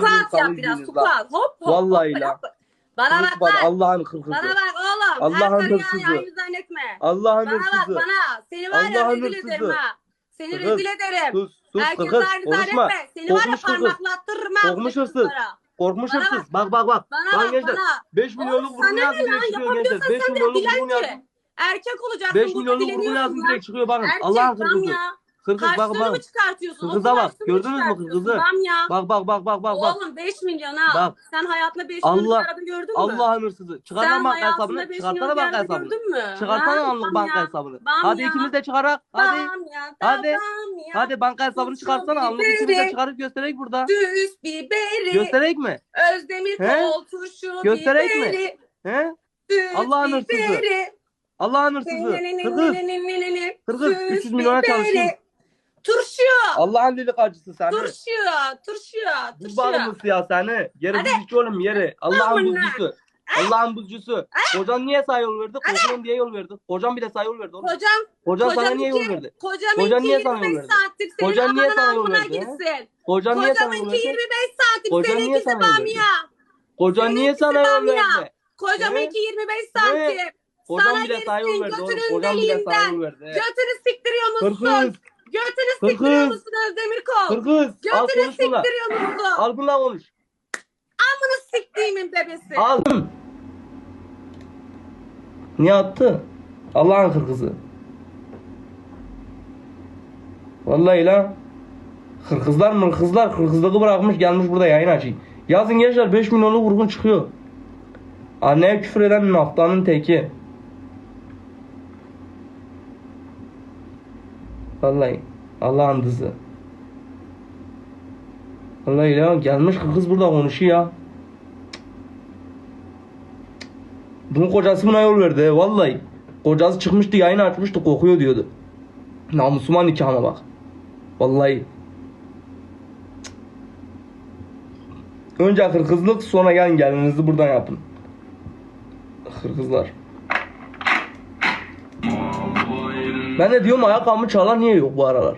Squat yap biraz squat. Hop hop. Vallahi hop, la. hop. Bana bak lan. Allah'ın kırkızı. Bana bak oğlum. Allah'ın hırsızı. yan zannetme. Allah'ın Bana bak hırsızı. bana. Seni var ya rezil hırsızı. ederim ha. Seni Kız, rezil ederim. Sus sus Herkes aynı konuşma. zannetme. Seni var ya Korkmuş parmaklattırırım ha. Korkmuş hırsız. Korkmuş hırsız. Bak bak bak. Bana bak gençler bana. 5 milyonluk vurgun lan? direkt çıkıyor gençler. Yapabiliyorsan 5 sen de milyonluk vurgun yazın. Erkek olacaksın. 5 burada milyonluk vurgun lan. direkt çıkıyor bakın. Allah'ın ya. Kırkız bak Karşılığını bak. mı çıkartıyorsun? Okul bak, gördünüz mü çıkartıyorsun? ya. Bak bak bak bak bak bak. Oğlum 5 milyon ha. Bak. Sen hayatında 5 Allah- milyon araba gördün mü? Allah'ın hırsızı. Sen lan banka hayatında hesabını. 5 Çıkarsana milyon banka hesabını. gördün mü? Anlık bam banka ya. hesabını. Bam Hadi ya. ikimiz de çıkarak. Hadi. Bam ya, Hadi. bam ya. Hadi banka hesabını Turşu çıkarsana. Anlık ikimiz de biberi. çıkarıp göstererek burada. Düz biberi. Göstererek mi? Özdemir He? kol turşu Gösterek mi? biberi. He? Düz Allah'ın hırsızı. biberi. Allah'ın hırsızı. Kırkız. Kırkız, Düz 300 milyona çalışayım. Turşu. Allah'ın delik acısı seni. Turşu. Turşu. Turşu. bağımlısı ya seni. Yere Hadi. buzcusu oğlum yere. Allah'ın buzcusu. Allah'ın buzcusu. Kocan niye sağ yol verdi? Korkuyorsun diye yol verdi. Kocan bir de sağ yol verdi oğlum. Kocam, Kocan sana niye yol verdi? kocam Kocan niye sana 25 yol verdi? saattir senin Kocan niye sana yol amına verdi, he? girsin. Kocan niye sana yol Kocamınki verdi? 25 saattir Kocan niye seninkisi sana yol verdi? bamya. Kocan niye Seninkisi sana yol bamya. verdi? Kocamınki 25 saattir. Kocan Sana bile sağ yol girsin verdi oğlum. götünün Kocan bile deliğinden. yol verdi. Götünü siktiriyor musun? Götünü Kırkız. siktiriyor musun Özdemir Kol? Kırkız. Al Götünü konuş siktiriyor musun? Al bununla konuş. Amını siktiğimin bebesi. Al. Niye attı? Allah'ın kırkızı. Vallahi lan. Kırkızlar mı kızlar kırkızlığı bırakmış gelmiş burada yayın açayım. Yazın gençler 5 milyonluk vurgun çıkıyor. Anneye küfür eden naftanın teki. Vallahi Allah'ın dızı. Vallahi ya gelmiş kız burada konuşuyor. Bunun kocası buna yol verdi vallahi. Kocası çıkmıştı yayın açmıştı kokuyor diyordu. Namusuma nikahıma bak. Vallahi. Önce kırkızlık sonra gelin gelinizi buradan yapın. Kırkızlar. Ben de diyorum ayakkabımı çalar niye yok bu aralar?